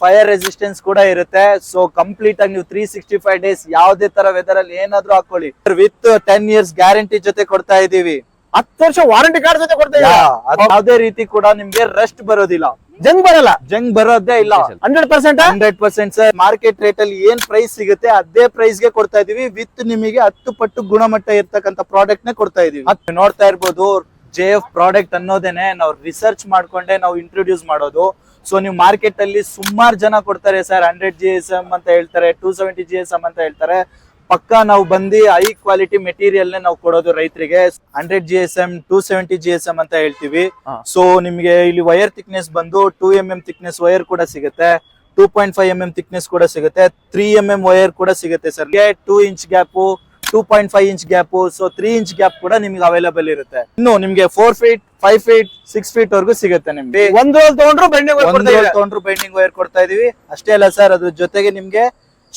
Fire resistance ಕೂಡ ಇರುತ್ತೆ. So complete ಆಗಿ ನೀವು ತ್ರೀ ಸಿಕ್ಸ್ಟಿ ಫೈವ್ ಡೇಸ್ ಯಾವ್ದೇ ತರ ವೆದರ್ ಅಲ್ಲಿ ಏನಾದ್ರೂ ಹಾಕೊಳ್ಳಿ. ವಿತ್ ಟೆನ್ ಇಯರ್ಸ್ ಗ್ಯಾರಂಟಿ ಜೊತೆ ಕೊಡ್ತಾ ಇದೀವಿ ಹತ್ತು ವರ್ಷ ವಾರಂಟಿ ಕಾರ್ಡ್ ಜೊತೆ ಕೊಡ್ತಾ ಯಾವ್ದೇ ರೀತಿ ಕೂಡ ನಿಮ್ಗೆ ರೆಸ್ಟ್ ಬರೋದಿಲ್ಲ. ಜಂಗ್ ಬರಲ್ಲ? ಜಂಗ್ ಬರೋದೇ ಇಲ್ಲ. Hundred percent? Hundred percent sir market rate ಅಲ್ಲಿ ಏನ್ ಪ್ರೈಸ್ ಸಿಗುತ್ತೆ ಅದೇ ಪ್ರೈಸ್ಗೆ ಕೊಡ್ತಾ ಇದೀವಿ ವಿತ್ ನಿಮಗೆ ಹತ್ತು ಪಟ್ಟು ಗುಣಮಟ್ಟ ಇರತಕ್ಕಂತ ಪ್ರಾಡಕ್ಟ್ ನೇ ಕೊಡ್ತಾ ಇದೀವಿ ನೋಡ್ತಾ ಇರ್ಬೋದು ಜೆ ಎಫ್ ಪ್ರಾಡಕ್ಟ್ ಅನ್ನೋದೇನೆ ನಾವು ರಿಸರ್ಚ್ ಮಾಡ್ಕೊಂಡೆ ನಾವು ಇಂಟ್ರೊಡ್ಯೂಸ್ ಮಾಡೋದು. ಸೊ ನೀವು ಮಾರ್ಕೆಟ್ ಅಲ್ಲಿ ಸುಮಾರು ಜನ ಕೊಡ್ತಾರೆ sir hundred G S M ಅಂತ ಹೇಳ್ತಾರೆ two seventy G S M ಅಂತ ಹೇಳ್ತಾರೆ. ಪಕ್ಕ ನಾವು ಬಂದು ಹೈ ಕ್ವಾಲಿಟಿ ಮೆಟೀರಿಯಲ್ ನಾವು ಕೊಡೋದು ರೈತರಿಗೆ. Hundred G S M two seventy G S M ಅಂತ ಹೇಳ್ತೀವಿ. ಸೊ ನಿಮ್ಗೆ ಇಲ್ಲಿ ವೈರ್ ಥಿಕ್ನೆಸ್ ಬಂದು two M M thickness wire ಕೂಡ ಸಿಗುತ್ತೆ. Two point five M M thickness ಕೂಡ ಸಿಗುತ್ತೆ. ತ್ರೀ ಎಂ ಎಂ ವೈರ್ ಕೂಡ ಸಿಗುತ್ತೆ sir. Two inch gap two point five inch gap so three inch gap ಕೂಡ ನಿಮ್ಗೆ ಅವೈಲೇಬಲ್ ಇರುತ್ತೆ. ಇನ್ನು ನಿಮ್ಗೆ four feet five feet six feet ವರ್ಗೂ ಸಿಗುತ್ತೆ ನಿಮ್ಗೆ. ಒಂದು ರೋಲ್ ತಗೊಂಡ್ರು ಬೆಂಡಿಂಗ್ ತಗೊಂಡ್ರು ಬೈಂಡಿಂಗ್ ವೈರ್ ಕೊಡ್ತಾ ಇದೀವಿ. ಅಷ್ಟೇ ಅಲ್ಲ ಸರ್ ಅದ್ರ ಜೊತೆಗೆ ನಿಮ್ಗೆ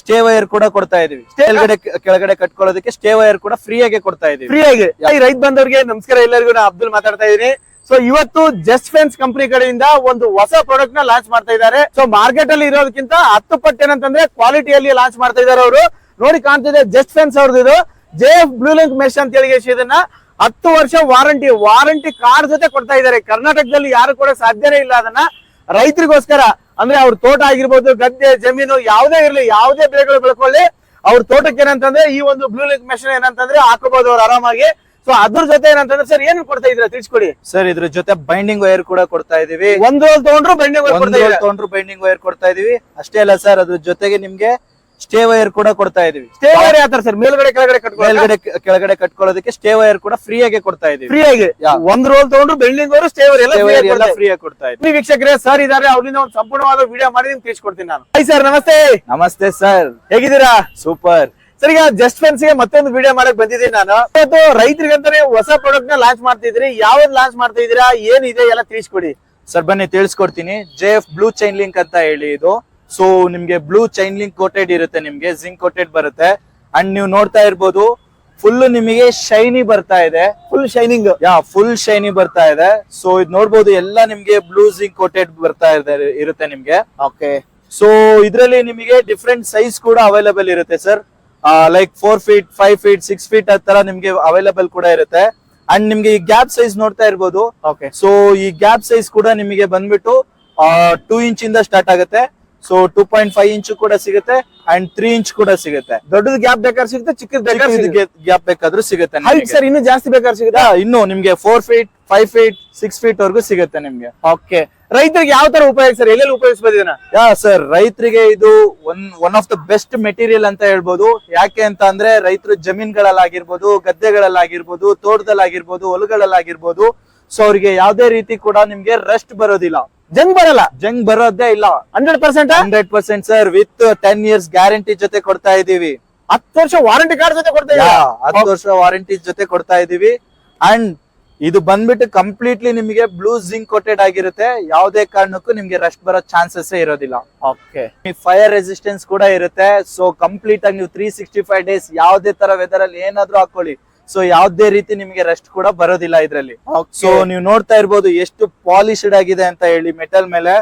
ಸ್ಟೇ ವೈರ್ ಕೂಡ ಕೊಡ್ತಾ ಇದೀವಿ. ಕೆಳಗಡೆ ಕೆಳಗಡೆ ಕಟ್ಕೊಳ್ಳೋದಕ್ಕೆ ಸ್ಟೇ ವೈರ್ ಕೂಡ ಫ್ರೀ ಆಗಿ ಕೊಡ್ತಾ ಇದೀವಿ. ಫ್ರೀ ಆಗಿ. ಈ ರೈತ ಬಂದವರಿಗೆ ನಮಸ್ಕಾರ ಎಲ್ಲರಿಗೂ ನಾ ಅಬ್ದುಲ್ ಮಾತಾಡ್ತಾ ಇದೀನಿ. ಸೊ ಇವತ್ತು ಜಸ್ಟ್ ಫೆನ್ಸ್ ಕಂಪನಿ ಕಡೆಯಿಂದ ಒಂದು ಹೊಸ ಪ್ರಾಡಕ್ಟ್ನ ಲಾಂಚ್ ಮಾಡ್ತಾ ಇದ್ದಾರೆ. ಸೊ ಮಾರ್ಕೆಟ್ ಅಲ್ಲಿ ಇರೋದಕ್ಕಿಂತ ಹತ್ತು ಪಟ್ಟು ಏನಂತಂದ್ರೆ ಕ್ವಾಲಿಟಿಯಲ್ಲಿ ಲಾಂಚ್ ಮಾಡ್ತಾ ಇದ್ದಾರೆ ಅವರು. ನೋಡಿ ಕಾಣ್ತಿದೆ ಜಸ್ಟ್ ಫೆನ್ಸ್ ಅವ್ರದ್ದು ಇದು. J F blue link mesh ಅಂತ ಹೇಳಿ ಇದನ್ನ. ಹತ್ತು ವರ್ಷ ವಾರಂಟಿ ವಾರಂಟಿ ಕಾರ್ಡ್ ಜೊತೆ ಕೊಡ್ತಾ ಇದ್ದಾರೆ. ಕರ್ನಾಟಕದಲ್ಲಿ ಯಾರು ಕೂಡ ಸಾಧ್ಯನೇ ಇಲ್ಲ ಅದನ್ನ. ರೈತರಿಗೋಸ್ಕರ ಅಂದ್ರೆ ಅವ್ರ ತೋಟ ಆಗಿರ್ಬೋದು ಗದ್ದೆ ಜಮೀನು ಯಾವುದೇ ಇರಲಿ ಯಾವುದೇ ಬೆಳೆಗಳು ಬೆಳ್ಕೊಳ್ಳಿ ಅವ್ರ ತೋಟಕ್ಕೆ ಏನಂತಂದ್ರೆ ಈ ಒಂದು ಬ್ಲೂ ಲಿಂಕ್ ಮೆಷಿನ್ ಏನಂತಂದ್ರೆ ಹಾಕೋಬಹುದು ಅವ್ರು ಆರಾಮಾಗಿ. ಸೊ ಅದ್ರ ಜೊತೆ ಏನಂತಂದ್ರೆ ಸರ್ ಏನು ಕೊಡ್ತಾ ಇದ್ರ ತಿಳಿಸ್ಕೊಡಿ. ಸರ್ ಇದ್ರ ಜೊತೆ ಬೈಂಡಿಂಗ್ ವೈರ್ ಕೂಡ ಕೊಡ್ತಾ ಇದೀವಿ. ಒಂದ್ ತಗೊಂಡ್ರು ಬೈಂಡಿಂಗ್ ವೈರ್ ಕೊಡ್ತಾ ಇದ್ದಾರೆ? ತೊಗೊಂಡ್ರು ಬೈಂಡಿಂಗ್ ವೈರ್ ಕೊಡ್ತಾ ಇದೀವಿ. ಅಷ್ಟೇ ಅಲ್ಲ ಸರ್ ಅದ್ರ ಜೊತೆಗೆ ನಿಮ್ಗೆ ಸ್ಟೇ ವೈರ್ ಕೂಡ ಕೊಡ್ತಾ ಇದೀವಿ. ಸ್ಟೇ ವೈರ್ ಯಾವ ಸರ್? ಮೇಲ್ಗಡೆ ಕೆಳಗಡೆ ಮೇಲ್ಗಡೆ ಕೆಳಗಡೆ ಕಟ್ಕೊಳ್ಳೋದಕ್ಕೆ ಸ್ಟೇ ವೈರ್ ಕೂಡ ಫ್ರೀ ಆಗಿ ಕೊಡ್ತಾ ಇದೀವಿ. ಫ್ರೀ ಆಗಿ ಒಂದ್ ರೋಲ್ ತಗೊಂಡ್ರು ಬಿಲ್ಡಿಂಗ್ ಅವರು ಸ್ಟೇ ವೈರ್ ಎಲ್ಲ ಫ್ರೀ ಆಗಿ ಕೊಡ್ತಾ ಇದೀವಿ. ಇದ್ದಾರೆ. ವೀಕ್ಷಕರೇ ಸರ್ ಇದಾರೆ ಅವ್ರಿಂದ ಒಂದು ಸಂಪೂರ್ಣವಾದ ವಿಡಿಯೋ ಮಾಡಿ ನಿಮ್ಗೆ ತಿಳಿಸ್ಕೊಡ್ತೀನಿ ನಾನು. ಹೈ ಸರ್ ನಮಸ್ತೆ. ನಮಸ್ತೆ ಸರ್ ಹೇಗಿದ್ದೀರಾ? ಸೂಪರ್ ಸರ್ ಈಗ ಜಸ್ಟ್ ಫ್ರೆಂಡ್ಸ್ಗೆ ಮತ್ತೊಂದು ವಿಡಿಯೋ ಮಾಡಕ್ ಬಂದಿದ್ದೀನಿ ನಾನು. ಇವತ್ತು ರೈತರಿಗಂತಾನೆ ಹೊಸ ಪ್ರಾಡಕ್ಟ್ನ ಲಾಂಚ್ ಮಾಡ್ತಿದ್ರಿ ಯಾವ್ದು ಲಾಂಚ್ ಮಾಡ್ತಾ ಇದೀರಾ ಏನಿದೆ ಎಲ್ಲ ತಿಳಿಸ್ಕೊಡಿ. ಸರ್ ಬನ್ನಿ ತಿಳಿಸ್ಕೊಡ್ತೀನಿ. J F blue chain link ಅಂತ ಹೇಳಿ ಇದು. ಸೊ ನಿಮ್ಗೆ ಬ್ಲೂ ಚೈನ್ ಲಿಂಕ್ ಕೋಟೆಡ್ ಇರುತ್ತೆ ನಿಮ್ಗೆ ಜಿಂಕ್ ಕೋಟೆಡ್ ಬರುತ್ತೆ. ಅಂಡ್ ನೀವು ನೋಡ್ತಾ ಇರ್ಬೋದು ಫುಲ್ ನಿಮಗೆ ಶೈನಿ ಬರ್ತಾ ಇದೆ. Full shining yeah full shiny ಬರ್ತಾ ಇದೆ. ಸೊ ಇದ್ ನೋಡ್ಬೋದು ಎಲ್ಲ ನಿಮ್ಗೆ ಬ್ಲೂ ಜಿಂಕ್ ಕೋಟೆಡ್ ಬರ್ತಾ ಇದೆ ಇರುತ್ತೆ ನಿಮ್ಗೆ. ಓಕೆ ಸೊ ಇದರಲ್ಲಿ ನಿಮಗೆ ಡಿಫ್ರೆಂಟ್ ಸೈಜ್ ಕೂಡ ಅವೈಲೇಬಲ್ ಇರುತ್ತೆ sir like four feet five feet six feet ಆ ತರ ನಿಮ್ಗೆ ಅವೈಲೇಬಲ್ ಕೂಡ ಇರುತ್ತೆ. ಅಂಡ್ ನಿಮ್ಗೆ ಈ ಗ್ಯಾಪ್ ಸೈಜ್ ನೋಡ್ತಾ ಇರ್ಬೋದು. ಓಕೆ ಸೊ ಈ ಗ್ಯಾಪ್ ಸೈಜ್ ಕೂಡ ನಿಮಗೆ ಬಂದ್ಬಿಟ್ಟು ಟೂ ಇಂಚ್ ಇಂದ ಸ್ಟಾರ್ಟ್ ಆಗುತ್ತೆ. So two point five inch ಕೂಡ ಸಿಗುತ್ತೆ ಅಂಡ್ ತ್ರೀ ಇಂಚ್ ಕೂಡ ಸಿಗುತ್ತೆ. ದೊಡ್ಡದು ಗ್ಯಾಪ್ ಬೇಕಾದ್ರೆ ಸಿಗುತ್ತೆ ಚಿಕ್ಕದ್ ಬೇಕಾದ್ರೆ ಗ್ಯಾಪ್ ಬೇಕಾದ್ರೂ ಸಿಗುತ್ತೆ ಹೈಟ್ ಸರ್ ಇನ್ನು ಜಾಸ್ತಿ ಬೇಕಾದ್ರೆ ಸಿಗುತ್ತೆ? ಇನ್ನು ನಿಮ್ಗೆ four feet five feet six feet ವರ್ಗೂ ಸಿಗುತ್ತೆ ನಿಮ್ಗೆ. ಓಕೆ ರೈತರಿಗೆ ಯಾವ ತರ ಉಪಯೋಗ ಸರ್? ಎಲ್ಲೆಲ್ಲಿ ಉಪಯೋಗಿಸಬಹುದು ಇದನ್ನ ಯಾ ಸರ್ ರೈತರಿಗೆ ಇದು one one of the best material ಅಂತ ಹೇಳ್ಬೋದು. ಯಾಕೆ ಅಂತ ಅಂದ್ರೆ ರೈತರು ಜಮೀನ್ಗಳಲ್ಲಾಗಿರ್ಬೋದು ಗದ್ದೆಗಳಲ್ಲಾಗಿರ್ಬೋದು ತೋಟದಲ್ಲಾಗಿರ್ಬೋದು ಹೊಲಗಳಲ್ಲಾಗಿರ್ಬೋದು. ಸೊ ಅವ್ರಿಗೆ ಯಾವ್ದೇ ರೀತಿ ಕೂಡ ನಿಮ್ಗೆ ರೆಸ್ಟ್ ಬರೋದಿಲ್ಲ. ಜಂಗ್ ಬರಲ್ಲ. ಜಂಗ್ ಬರೋದೇ ಇಲ್ಲ. Hundred percent? Hundred percent sir with ten years guarantee ಜೊತೆ ಕೊಡ್ತಾ ಇದೀವಿ ಹತ್ತು ವರ್ಷ ವಾರಂಟಿ ಕಾರ್ಡ್ ಜೊತೆ ಕೊಡ್ತಾ ಹತ್ತು ವರ್ಷ ವಾರಂಟಿ ಜೊತೆ ಕೊಡ್ತಾ ಇದೀವಿ ಅಂಡ್ ಇದು ಬಂದ್ಬಿಟ್ಟು ಕಂಪ್ಲೀಟ್ಲಿ ನಿಮಗೆ ಬ್ಲೂ ಜಿಂಕ್ ಕೋಟೆಡ್ ಆಗಿರುತ್ತೆ. ಯಾವುದೇ ಕಾರಣಕ್ಕೂ ನಿಮ್ಗೆ ರಸ್ಟ್ ಬರೋ ಚಾನ್ಸಸ್ ಇರೋದಿಲ್ಲ. ಓಕೆ ಫೈರ್ ರೆಸಿಸ್ಟೆನ್ಸ್ ಕೂಡ ಇರುತ್ತೆ. ಸೊ ಕಂಪ್ಲೀಟ್ ಆಗಿ ನೀವು ತ್ರೀ ಸಿಕ್ಸ್ಟಿ ಫೈವ್ ಡೇಸ್ ಯಾವುದೇ ತರ ವೆದರ್ ಅಲ್ಲಿ ಏನಾದ್ರೂ ಹಾಕೊಳ್ಳಿ. ಸೊ ಯಾವ್ದೇ ರೀತಿ ನಿಮಗೆ ರೆಸ್ಟ್ ಕೂಡ ಬರೋದಿಲ್ಲ ಇದ್ರಲ್ಲಿ. ಸೊ ನೀವು ನೋಡ್ತಾ ಇರ್ಬೋದು ಎಷ್ಟು ಪಾಲಿಶ್ಡ್ ಆಗಿದೆ ಅಂತ ಹೇಳಿ ಮೆಟಲ್ ಮೇಲೆ.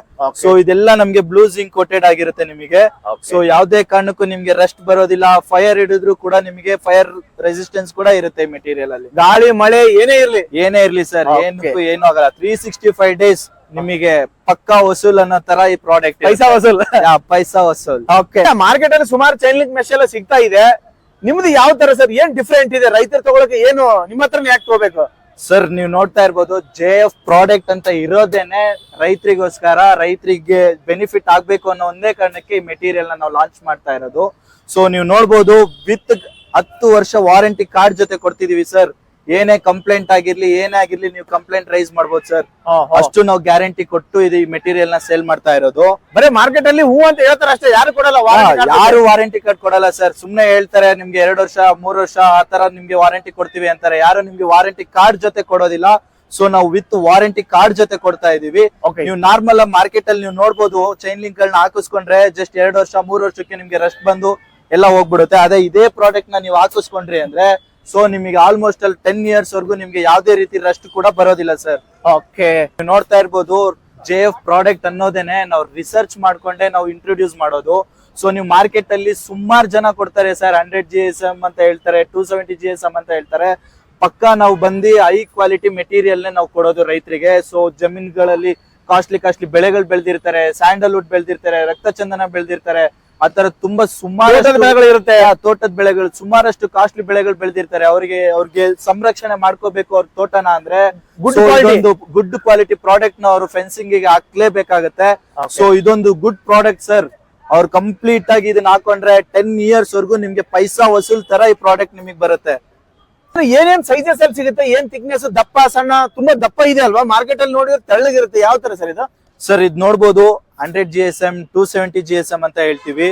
ಸೊ ಇದೆಲ್ಲ ನಮ್ಗೆ ಬ್ಲೂ ಜಿಂಕ್ ಕೋಟೆಡ್ ಆಗಿರುತ್ತೆ ನಿಮಗೆ. ಸೊ ಯಾವ್ದೇ ಕಾರಣಕ್ಕೂ ನಿಮ್ಗೆ ರೆಸ್ಟ್ ಬರೋದಿಲ್ಲ. ಫೈರ್ ಹಿಡಿದ್ರು ಕೂಡ ನಿಮಗೆ ಫೈರ್ ರೆಸಿಸ್ಟೆನ್ಸ್ ಕೂಡ ಇರುತ್ತೆ ಮೆಟೀರಿಯಲ್ ಅಲ್ಲಿ. ಗಾಳಿ ಮಳೆ ಏನೇ ಇರ್ಲಿ. ಏನೇ ಇರ್ಲಿ ಸರ್ ಏನು ಏನಕ್ಕೂ ಏನು ಆಗಲ್ಲ. ತ್ರೀ ಸಿಕ್ಸ್ಟಿ ಫೈವ್ ಡೇಸ್ ನಿಮಗೆ ಪಕ್ಕಾ ವಸೂಲ್ ಅನ್ನೋ ತರ ಈ ಪ್ರಾಡಕ್ಟ್ ಪೈಸಾ ವಸೂಲ್. ಪೈಸಾ ವಸೂಲ್. ಓಕೆ ಮಾರ್ಕೆಟ್ ಅಲ್ಲಿ ಸುಮಾರು ಚೈನ್ ಲಿಂಕ್ ಮೆಶ್ ಎಲ್ಲ ಸಿಗ್ತಾ ಇದೆ. ನಿಮ್ದು ಯಾವ ತರ ಸರ್? ಏನ್ ಡಿಫ್ರೆಂಟ್ ಇದೆ? ರೈತರು ತಗೊಳಕ್ಕೆ ಏನು ನಿಮ್ಮ ಹತ್ರ ಯಾಕೆ ತಗೋಬೇಕು? ಸರ್, ನೀವು ನೋಡ್ತಾ ಇರ್ಬೋದು ಜೆ ಎಫ್ ಪ್ರಾಡಕ್ಟ್ ಅಂತ ಇರೋದೇನೆ ರೈತರಿಗೋಸ್ಕರ, ರೈತರಿಗೆ ಬೆನಿಫಿಟ್ ಆಗ್ಬೇಕು ಅನ್ನೋ ಒಂದೇ ಕಾರಣಕ್ಕೆ ಈ ಮೆಟೀರಿಯಲ್ ನಾವು ಲಾಂಚ್ ಮಾಡ್ತಾ ಇರೋದು. ಸೊ ನೀವು ನೋಡ್ಬೋದು ವಿತ್ ಹತ್ತು ವರ್ಷ ವಾರಂಟಿ ಕಾರ್ಡ್ ಜೊತೆ ಕೊಡ್ತಿದೀವಿ ಸರ್. ಏನೇ ಕಂಪ್ಲೇಂಟ್ ಆಗಿರ್ಲಿ ಏನೇ ಆಗಿರ್ಲಿ ನೀವು ಕಂಪ್ಲೇಂಟ್ ರೈಸ್ ಮಾಡ್ಬೋದು ಸರ್ ಅಷ್ಟು ನಾವು ಗ್ಯಾರಂಟಿ ಕೊಟ್ಟು ಇದು ಈ ಮೆಟೀರಿಯಲ್ನ ಸೇಲ್ ಮಾಡ್ತಾ ಇರೋದು. ಬರೀ ಮಾರ್ಕೆಟ್ ಅಲ್ಲಿ ಹೂ ಅಂತ ಹೇಳ್ತಾರೆ ಅಷ್ಟೇ ಯಾರು ಕೊಡಲ್ಲ ಹಾ, warranty card ಯಾರು ವಾರಂಟಿ ಕಾರ್ಡ್ ಕೊಡಲ್ಲ ಸರ್ ಸುಮ್ನೆ ಹೇಳ್ತಾರೆ ನಿಮ್ಗೆ ಎರಡು ವರ್ಷ ಮೂರು ವರ್ಷ ಆ ತರ ನಿಮ್ಗೆ ವಾರಂಟಿ ಕೊಡ್ತೀವಿ ಅಂತಾರೆ. ಯಾರು ನಿಮ್ಗೆ ವಾರಂಟಿ ಕಾರ್ಡ್ ಜೊತೆ ಕೊಡೋದಿಲ್ಲ. ಸೊ ನಾವು ವಿತ್ ವಾರಂಟಿ ಕಾರ್ಡ್ ಜೊತೆ ಕೊಡ್ತಾ ಇದೀವಿ Okay. ನೀವು ನಾರ್ಮಲ್ ಆಗಿ ಮಾರ್ಕೆಟ್ ಅಲ್ಲಿ ನೀವು ನೋಡ್ಬೋದು ಚೈನ್ ಲಿಂಕ್ ಗಳನ್ನ ಹಾಕಿಸ್ಕೊಂಡ್ರೆ ಜಸ್ಟ್ ಎರಡು ವರ್ಷ ಮೂರು ವರ್ಷಕ್ಕೆ ನಿಮ್ಗೆ ರಸ್ಟ್ ಬಂದು ಎಲ್ಲ ಹೋಗ್ಬಿಡುತ್ತೆ. ಅದೇ ಇದೇ ಪ್ರಾಡಕ್ಟ್ನ ನೀವು ಹಾಕಿಸ್ಕೊಂಡ್ರಿ ಅಂದ್ರೆ ಸೊ ನಿಮಗೆ ಆಲ್ಮೋಸ್ಟ್ ಅಲ್ಲಿ ಟೆನ್ ಇಯರ್ಸ್ ವರ್ಗು ನಿಮ್ಗೆ ಯಾವ್ದೇ ರೀತಿ ರಸ್ಟ್ ಕೂಡ ಬರೋದಿಲ್ಲ ಸರ್ ಓಕೆ ನೋಡ್ತಾ ಇರ್ಬೋದು ಜೆ ಎಫ್ ಪ್ರಾಡಕ್ಟ್ ಅನ್ನೋದೇನೆ ನಾವು ರಿಸರ್ಚ್ ಮಾಡ್ಕೊಂಡೆ ನಾವು ಇಂಟ್ರೊಡ್ಯೂಸ್ ಮಾಡೋದು. ಸೊ ನೀವು ಮಾರ್ಕೆಟ್ ಅಲ್ಲಿ ಸುಮಾರು ಜನ ಕೊಡ್ತಾರೆ sir hundred G S M ಅಂತ ಹೇಳ್ತಾರೆ two seventy G S M ಅಂತ ಹೇಳ್ತಾರೆ. ಪಕ್ಕ ನಾವು ಬಂದು ಹೈ ಕ್ವಾಲಿಟಿ ಮೆಟೀರಿಯಲ್ ನಾವು ಕೊಡೋದು ರೈತರಿಗೆ. ಸೊ ಜಮೀನುಗಳಲ್ಲಿ ಕಾಸ್ಟ್ಲಿ ಕಾಸ್ಟ್ಲಿ ಬೆಳೆಗಳು ಬೆಳೆದಿರ್ತಾರೆ ಸ್ಯಾಂಡಲ್ವುಡ್ ಬೆಳೆದಿರ್ತಾರೆ ರಕ್ತಚಂದನ ಬೆಳೆದಿರ್ತಾರೆ. ಆ ತರ ತುಂಬಾ ಸುಮಾರು ಬೆಳೆಗಳು ಇರುತ್ತೆ. ತೋಟದ ಬೆಳೆಗಳು ಸುಮಾರಷ್ಟು ಕಾಸ್ಟ್ಲಿ ಬೆಳೆಗಳು ಬೆಳೆದಿರ್ತಾರೆ. ಅವ್ರಿಗೆ ಅವ್ರಿಗೆ ಸಂರಕ್ಷಣೆ ಮಾಡ್ಕೋಬೇಕು ಅವ್ರ ತೋಟನ ಅಂದ್ರೆ. ಗುಡ್ ಕ್ವಾಲಿಟಿ ಪ್ರಾಡಕ್ಟ್ನ ಅವರು ಫೆನ್ಸಿಂಗ್ಗೆ ಹಾಕ್ಲೇಬೇಕಾಗತ್ತೆ. ಸೊ ಇದೊಂದು ಗುಡ್ ಪ್ರಾಡಕ್ಟ್ ಸರ್ ಅವ್ರು ಕಂಪ್ಲೀಟ್ ಆಗಿ ಇದನ್ನ ಹಾಕೊಂಡ್ರೆ ಟೆನ್ ಇಯರ್ಸ್ ವರ್ಗು ನಿಮ್ಗೆ ಪೈಸಾ ವಸೂಲ್ ತರ ಈ ಪ್ರಾಡಕ್ಟ್ ನಿಮಗ್ ಬರುತ್ತೆ. ಏನೇನ್ ಸೈಜಸ್ ಅಲ್ಲಿ ಸಿಗುತ್ತೆ ಏನ್ ತಿಕ್ನೆಸ್ ದಪ್ಪ ಸಣ್ಣ ತುಂಬಾ ದಪ್ಪ ಇದೆ ಅಲ್ವಾ? ಮಾರ್ಕೆಟ್ ಅಲ್ಲಿ ನೋಡಿದ್ರೆ ತೆಳ್ಳಗಿರುತ್ತೆ. ಯಾವ ತರ ಸರ್ ಇದು? ಸರ್ ಇದ್ ನೋಡ್ಬೋದು hundred G S M two seventy G S M ಅಂತ ಹೇಳ್ತೀವಿ.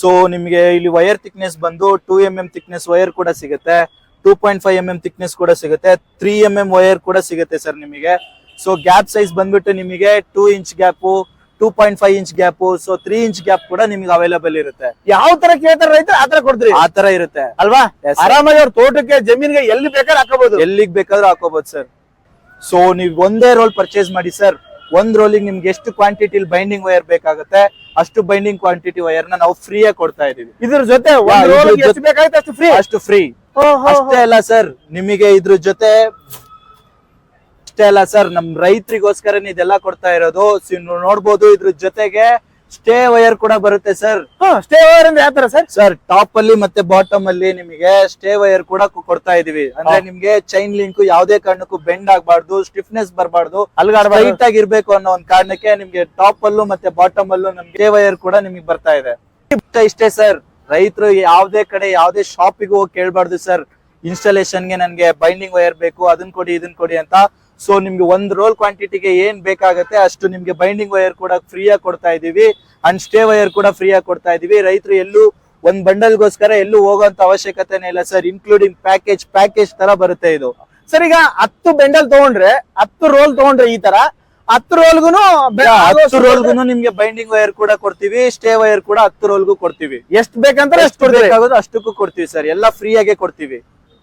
ಸೊ ನಿಮ್ಗೆ ಇಲ್ಲಿ ವೈರ್ ಥಿಕ್ನೆಸ್ ಬಂದು two M M thickness wire ಕೂಡ ಸಿಗುತ್ತೆ. Two point five M M thickness ಕೂಡ ಸಿಗುತ್ತೆ. ತ್ರೀ ಎಂ ಎಂ ವೈರ್ ಕೂಡ ಸಿಗುತ್ತೆ ಸರ್ ನಿಮಗೆ. ಸೊ ಗ್ಯಾಪ್ ಸೈಜ್ ಬಂದ್ಬಿಟ್ಟು ನಿಮಗೆ two inch gap two point five inch gap so three inch gap ಕೂಡ ನಿಮ್ಗೆ ಅವೈಲೇಬಲ್ ಇರುತ್ತೆ. ಯಾವ ತರ ಕೇಳ್ತಾರೆ ರೈತರು ಆ ತರ ಕೊಡ್ತೀರಿ? ಆ ತರ ಇರುತ್ತೆ. ಅಲ್ವಾ? ಆರಾಮಾಗಿ ಅವ್ರ ತೋಟಕ್ಕೆ ಜಮೀನ್ಗೆ ಎಲ್ಲಿ ಬೇಕಾದ್ರೆ ಹಾಕೋಬಹುದು ಎಲ್ಲಿಗೆ ಬೇಕಾದ್ರೂ ಹಾಕೋಬಹುದು ಸರ್ ಸೊ ನೀವು ಒಂದೇ ರೋಲ್ ಪರ್ಚೇಸ್ ಮಾಡಿ ಸರ್ ಒಂದ್ ರೋಲಿಂಗ್ ನಿಮ್ಗೆ ಎಷ್ಟು ಕ್ವಾಂಟಿಟಿ ಬೈಂಡಿಂಗ್ ವೈರ್ ಬೇಕಾಗುತ್ತೆ ಅಷ್ಟು ಬೈಂಡಿಂಗ್ ಕ್ವಾಂಟಿಟಿ ವೈರ್ನ ನಾವು ಫ್ರೀ ಆಗಿ ಕೊಡ್ತಾ ಇದೀವಿ. ಇದ್ರ ಜೊತೆ ಅಷ್ಟು ಫ್ರೀ ಅಷ್ಟು ಫ್ರೀ ಅಷ್ಟೇ ಅಲ್ಲ ಸರ್ ನಿಮಗೆ ಇದ್ರ ಜೊತೆ ಅಷ್ಟೇ ಅಲ್ಲ ಸರ್ ನಮ್ ರೈತರಿಗೋಸ್ಕರ ಇದೆಲ್ಲ ಕೊಡ್ತಾ ಇರೋದು. ನೋಡ್ಬೋದು ಇದ್ರ ಜೊತೆಗೆ ಸ್ಟೇ ವೈರ್ ಕೂಡ ಬರುತ್ತೆ ಸರ್ ಸ್ಟೇ ವೈರ್ ಅಂದ್ರೆ ಯಾವ ತರ ಸರ್ ಸರ್ ಟಾಪ್ ಅಲ್ಲಿ ಮತ್ತೆ ಬಾಟಮ್ ಅಲ್ಲಿ ನಿಮಗೆ ಸ್ಟೇ ವೈರ್ ಕೂಡ ಕೊಡ್ತಾ ಇದೀವಿ. ಅಂದ್ರೆ. ನಿಮ್ಗೆ ಚೈನ್ ಲಿಂಕ್ ಯಾವ್ದೇ ಕಾರಣಕ್ಕೂ ಬೆಂಡ್ ಆಗ್ಬಾರ್ದು ಸ್ಟಿಫ್ನೆಸ್ ಬರಬಾರ್ದು. ಸ್ಟ್ರೈಟ್ ಆಗಿ ಇರ್ಬೇಕು ಅನ್ನೋ ಒಂದ್ ಕಾರಣಕ್ಕೆ ನಿಮ್ಗೆ ಟಾಪ್ ಅಲ್ಲೂ ಮತ್ತೆ ಬಾಟಮ್ ಅಲ್ಲೂ ನಮ್ಗೆ ವೈರ್ ಕೂಡ ನಿಮ್ಗೆ ಬರ್ತಾ ಇದೆ. ಇಷ್ಟೇ ಸರ್ ರೈತರು ಯಾವ್ದೇ ಕಡೆ ಯಾವ್ದೇ ಶಾಪಿಗೂ ಹೋಗಿ ಕೇಳ್ಬಾರ್ದು ಸರ್ ಇನ್ಸ್ಟಾಲೇಷನ್ಗೆ ನನ್ಗೆ ಬೈಂಡಿಂಗ್ ವೈರ್ ಬೇಕು ಅದನ್ ಕೊಡಿ ಇದನ್ ಕೊಡಿ ಅಂತ ಸೊ ನಿಮ್ಗೆ ಒಂದ್ ರೋಲ್ ಕ್ವಾಂಟಿಟಿಗೆ ಏನ್ ಬೇಕಾಗುತ್ತೆ ಅಷ್ಟು ನಿಮ್ಗೆ ಬೈಂಡಿಂಗ್ ವೈರ್ ಕೂಡ ಫ್ರೀ ಆಗಿ ಕೊಡ್ತಾ ಇದೀವಿ. ಅಂಡ್ ಸ್ಟೇ ವೈರ್ ಕೂಡ ಫ್ರೀ ಆಗಿ ಕೊಡ್ತಾ ಇದೀವಿ. ರೈತರು ಎಲ್ಲೂ ಒಂದ್ ಬಂಡಲ್ಗೋಸ್ಕರ ಎಲ್ಲೂ ಹೋಗೋಂತ ಅವಶ್ಯಕತೆನೇ ಇಲ್ಲ ಸರ್. ಇನ್ಕ್ಲೂಡಿಂಗ್ ಪ್ಯಾಕೇಜ್ ಪ್ಯಾಕೇಜ್ ತರ ಬರುತ್ತೆ ಇದು. ಸರ್ ಈಗ ಹತ್ತು ಬೆಂಡಲ್ ತಗೊಂಡ್ರೆ ಹತ್ತು ರೋಲ್ ತಗೊಂಡ್ರೆ ಈ ತರ ಹತ್ತು ರೋಲ್ಗುನು ಹತ್ತು ರೋಲ್ಗು ನಿಮ್ಗೆ ಬೈಂಡಿಂಗ್ ವೈರ್ ಕೂಡ ಕೊಡ್ತೀವಿ ಸ್ಟೇ ವೈರ್ ಕೂಡ ಹತ್ತು ರೋಲ್ಗೂ ಕೊಡ್ತೀವಿ. ಎಷ್ಟು ಬೇಕಂದ್ರೆ ಅಷ್ಟು ಎಷ್ಟು ಕೊಡ್ತೀರಿ ಬೇಕಾಗೋದು ಅಷ್ಟಕ್ಕೂ ಕೊಡ್ತೀವಿ ಸರ್. ಎಲ್ಲ ಫ್ರೀ ಆಗೇ ಕೊಡ್ತೀವಿ.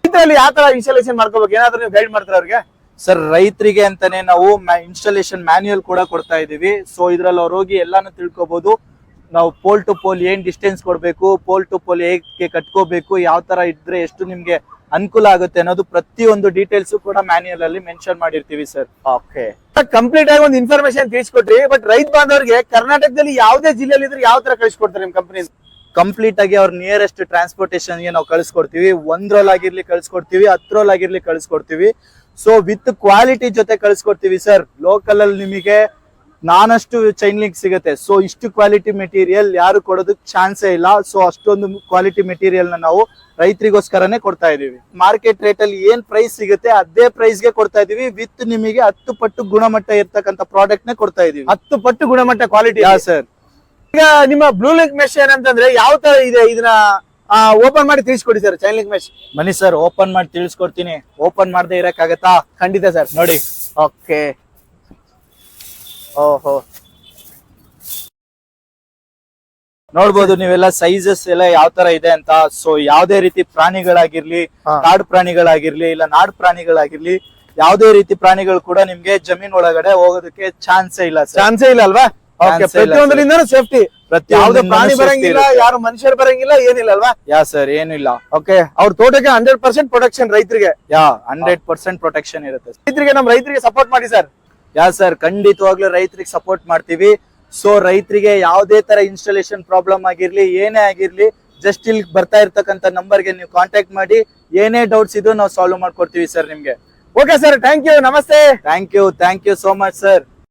ಇದ್ರಲ್ಲಿ ಯಾವ ತರ ಇನ್ಸ್ಟಾಲೇಷನ್ ಮಾಡ್ಕೋಬೇಕು? ಏನಾದ್ರೂ ನೀವು ಗೈಡ್ ಮಾಡ್ತಾರೆ ಅವ್ರಿಗೆ? ಸರ್ ರೈತರಿಗೆ ಅಂತಾನೆ ನಾವು ಇನ್ಸ್ಟಾಲೇಷನ್ ಮ್ಯಾನ್ಯಲ್ ಕೂಡ ಕೊಡ್ತಾ ಇದೀವಿ ಸೊ ಇದ್ರಲ್ಲಿ ಅವ್ರು ಹೋಗಿ ಎಲ್ಲಾನು ತಿಳ್ಕೊಬಹುದು ನಾವು ಪೋಲ್ ಟು ಪೋಲ್ ಏನ್ ಡಿಸ್ಟೆನ್ಸ್ ಕೊಡ್ಬೇಕು ಪೋಲ್ ಟು ಪೋಲ್ ಹೇಗೆ ಕಟ್ಕೋಬೇಕು ಯಾವ ತರ ಇದ್ರೆ ಎಷ್ಟು ನಿಮ್ಗೆ ಅನುಕೂಲ ಆಗುತ್ತೆ ಅನ್ನೋದು ಪ್ರತಿಯೊಂದು ಡೀಟೇಲ್ಸ್ ಕೂಡ ಮ್ಯಾನ್ಯಲ್ ಅಲ್ಲಿ ಮೆನ್ಷನ್ ಮಾಡಿರ್ತೀವಿ ಸರ್. ಓಕೆ ಕಂಪ್ಲೀಟ್ ಆಗಿ ಒಂದು ಇನ್ಫಾರ್ಮೇಶನ್ ತಿಳಿಸ್ಕೊಟ್ರಿ ಬಟ್ ರೈತ ಬಾಂಧವರಿಗೆ ಕರ್ನಾಟಕದಲ್ಲಿ ಯಾವುದೇ ಜಿಲ್ಲೆಯಲ್ಲಿ ಇದ್ರೆ ಯಾವ ತರ ಕಳಿಸ್ಕೊಡ್ತಾರೆ ನಿಮ್ ಕಂಪನಿ ಕಂಪ್ಲೀಟ್ ಆಗಿ ಅವ್ರ ನಿಯರೆಸ್ಟ್ ಟ್ರಾನ್ಸ್ಪೋರ್ಟೇಷನ್ಗೆ ನಾವು ಕಳಿಸ್ಕೊಡ್ತೀವಿ. ಒಂದ್ ರೋಲ್ ಆಗಿರ್ಲಿ ಕಳಿಸ್ಕೊಡ್ತೀವಿ ಹತ್ತು ರೋಲ್ ಆಗಿರ್ಲಿ ಕಳಿಸ್ಕೊಡ್ತೀವಿ. ಸೊ ವಿತ್ ಕ್ವಾಲಿಟಿ ಜೊತೆ ಕಳಿಸ್ಕೊಡ್ತೀವಿ ಸರ್ ಲೋಕಲ್ ಅಲ್ಲಿ ನಿಮಗೆ ನಾನಷ್ಟು ಚೈನ್ ಲಿಂಕ್ ಸಿಗುತ್ತೆ. ಸೊ ಇಷ್ಟು ಕ್ವಾಲಿಟಿ ಮೆಟೀರಿಯಲ್ ಯಾರು ಕೊಡೋದಕ್ಕೆ ಚಾನ್ಸೇ ಇಲ್ಲ. ಸೊ ಅಷ್ಟೊಂದು ಕ್ವಾಲಿಟಿ ಮೆಟೀರಿಯಲ್ನ ನಾವು ರೈತರಿಗೋಸ್ಕರನೇ ಕೊಡ್ತಾ ಇದೀವಿ ಮಾರ್ಕೆಟ್ ರೇಟ್ ಅಲ್ಲಿ ಏನ್ ಪ್ರೈಸ್ ಸಿಗುತ್ತೆ ಅದೇ ಪ್ರೈಸ್ಗೆ ಕೊಡ್ತಾ ಇದೀವಿ ವಿತ್ ನಿಮಗೆ ಹತ್ತು ಪಟ್ಟು ಗುಣಮಟ್ಟ ಇರ್ತಕ್ಕಂಥ ಪ್ರಾಡಕ್ಟ್ ನೇ ಕೊಡ್ತಾ ಇದೀವಿ ಹತ್ತು ಪಟ್ಟು ಗುಣಮಟ್ಟ ಕ್ವಾಲಿಟಿ ಸರ್ ಈಗ ನಿಮ್ಮ ಬ್ಲೂ ಲಿಂಕ್ ಮೆಷಿನ್ ಅಂತಂದ್ರೆ ಯಾವ ತರ ಇದೆ ಇದನ್ನ ಓಪನ್ ಮಾಡಿ ತಿಳಿಸ್ಕೊಡಿ ಸರ್ ಚೈನ್ಲಿಂಗ್ ಮ್ಯಾಚ್ ಬನ್ನಿ ಸರ್ ಓಪನ್ ಮಾಡಿ ತಿಳಿಸ್ಕೊಡ್ತೀನಿ. ಓಪನ್ ಮಾಡದೆ ಇರಕ್ಕಾಗತ್ತಾ? ಖಂಡಿತ ಸರ್ ನೋಡಿ. ಓಕೆ. ಓಹೋ. ನೋಡ್ಬೋದು ನೀವೆಲ್ಲ ಸೈಜಸ್ ಎಲ್ಲ ಯಾವ ತರ ಇದೆ ಅಂತ. ಸೊ ಯಾವ್ದೇ ರೀತಿ ಪ್ರಾಣಿಗಳಾಗಿರ್ಲಿ. ಕಾಡು ಪ್ರಾಣಿಗಳಾಗಿರ್ಲಿ ಇಲ್ಲ ನಾಡು ಪ್ರಾಣಿಗಳಾಗಿರ್ಲಿ ಯಾವ್ದೇ ರೀತಿ ಪ್ರಾಣಿಗಳು ಕೂಡ ನಿಮ್ಗೆ ಜಮೀನ್ ಒಳಗಡೆ ಹೋಗೋದಕ್ಕೆ ಚಾನ್ಸೇ ಇಲ್ಲ ಚಾನ್ಸೇ ಇಲ್ಲ ಅಲ್ವಾ? ಪ್ರತಿಯೊಂದರಿಂದ ಸೇಫ್ಟಿ ಯಾವುದೇ ಪ್ರಾಣಿ ಬರಂಗಿಲ್ಲ ಯಾರು ಮನುಷ್ಯರು ಬರಂಗಿಲ್ಲ ಏನಿಲ್ಲ ಅಲ್ವಾ? ಯಾ ಸರ್ ಏನಿಲ್ಲ. ಓಕೆ ಅವ್ರ ತೋಟಕ್ಕೆ ಹಂಡ್ರೆಡ್ ಪರ್ಸೆಂಟ್ ಪ್ರೊಟೆಕ್ಷನ್ ರೈತರಿಗೆ. ಯಾ ಹಂಡ್ರೆಡ್ ಪರ್ಸೆಂಟ್ ಪ್ರೊಟೆಕ್ಷನ್ ಇರುತ್ತೆ ರೈತರಿಗೆ ನಮ್ ರೈತರಿಗೆ ಸಪೋರ್ಟ್ ಮಾಡಿ ಸರ್. ಯಾ ಸರ್ ಖಂಡಿತವಾಗ್ಲೂ ರೈತರಿಗೆ ಸಪೋರ್ಟ್ ಮಾಡ್ತೀವಿ. ಸೊ ರೈತರಿಗೆ ಯಾವುದೇ ತರ ಇನ್ಸ್ಟಾಲೇಷನ್ ಪ್ರಾಬ್ಲಮ್ ಆಗಿರ್ಲಿ ಏನೇ ಆಗಿರ್ಲಿ ಜಸ್ಟ್ ಇಲ್ಲಿ ಬರ್ತಾ ಇರ್ತಕ್ಕಂಥ ನಂಬರ್ಗೆ ನೀವು ಕಾಂಟ್ಯಾಕ್ಟ್ ಮಾಡಿ ಏನೇ ಡೌಟ್ಸ್ ಇದ್ರು ನಾವು ಸಾಲ್ವ್ ಮಾಡ್ಕೊಡ್ತೀವಿ ಸರ್ ನಿಮ್ಗೆ. ಓಕೆ ಸರ್ ಥ್ಯಾಂಕ್ ಯು ನಮಸ್ತೆ. Thank you thank you so much sir